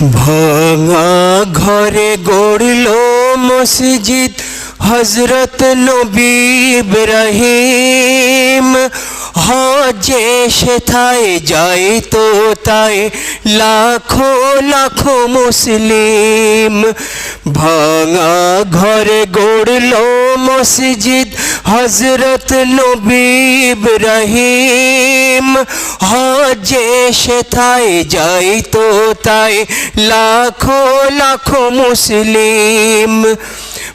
ভাঙা ঘরে গড়ল মসজিদ হজরত নবী ইব্রাহিম। হজে সেথায় যাই তো তাই লাখো লাখো মুসলিম ভাঙা ঘরে গড়ল মসজিদ হজরত নবী ইব্রাহিম। হজে সেথায় যাই তো তাই লাখো লাখো মুসলিম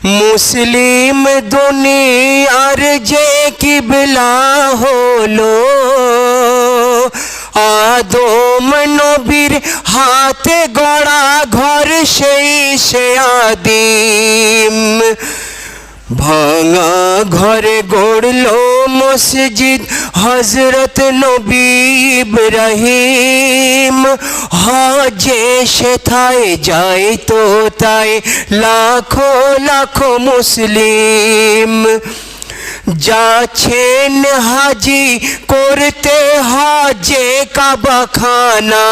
মুসলিম দুনিয়ার যে কিবলা হলো আদম নবীর হাতে গড়া ঘর সেই সে আদিম। ভাঙা ঘরে গড়ল মসজিদ হজরত নবী ইব্রাহিম। হজে সেথায় যাই তো তাই লাখো লাখো মুসলিম। যাচ্ছেন হাজি করতে হাজে কাবা খানা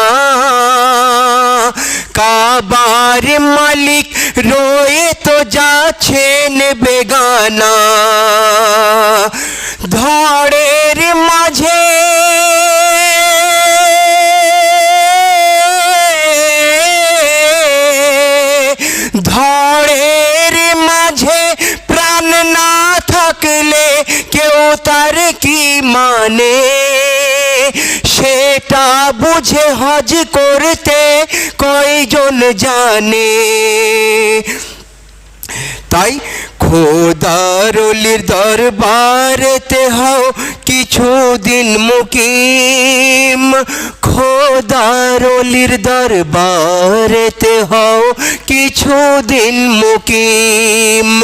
কাবার মালিক রয়ে তো যাচ্ছেন বেগানা। ধড়ের মাঝে ধড়ের মাঝে প্রাণ না থাকলে কেউ তার কি মানে? সেটা বুঝে হজ করতে কয়জন জানে? তাই খোদারলির দরবারেতে হও কিছুদিন মুকিম। খোদারলির দরবারেতে হও কিছুদিন মুকিম।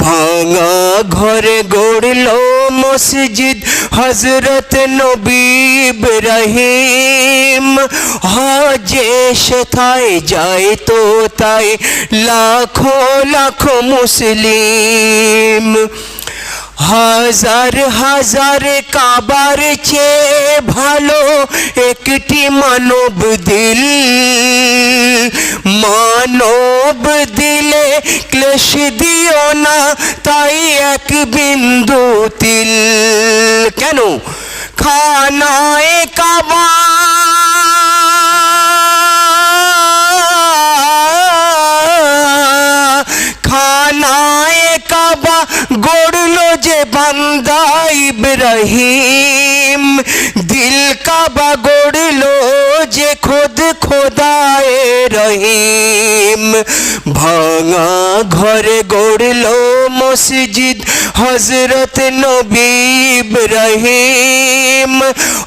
ভাঙা ঘরে গড়ল মসজিদ হজরত নবী ইব্রাহিম। হজে সেথায় যায় তো তাই লাখো লাখো মুসলিম। হাজার হাজার কাবার চেয়ে ভালো একটি মানব দিল। মানব দিলে ক্লেশ দিও না, তাই এক বিন্দু তিল। কেন? খানায় কাবা। খানায় কাবা গড়লো যে বান্দা ইব্রাহিম। দিল কাবা গড়লো যে খোদ খোদায় রহিম, ভাঙা ঘরে গড়লো মসজিদ হজরত নবী ইব্রাহিম।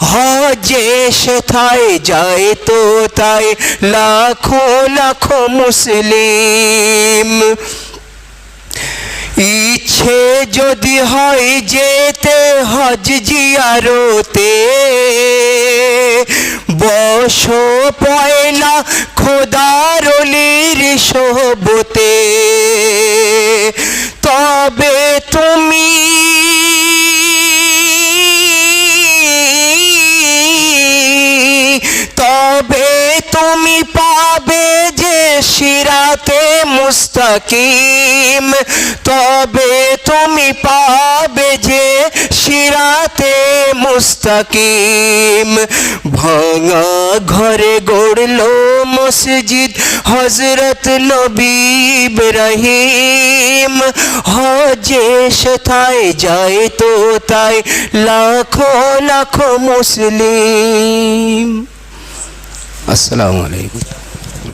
হজে সেথায় যায় তো তাই লাখো লাখো মুসলিম। ইচ্ছে যদি হয় যেতে হজ জিয়ারতে বস পয়লা খোদারলির শোভতে। তবে তুমি তবে তুমি পাবে যে শিরাতে মুস্তাকিম। তবে তুমি পাবে যে শিরাতে মুস্তাকিম ভাঙা ঘরে গড়ল মসজিদ হজরত নবী ইব্রাহিম। হজে সেথায় যায় তো তাই লাখো লাখো মুসলিম। আসসালামু আলাইকুম।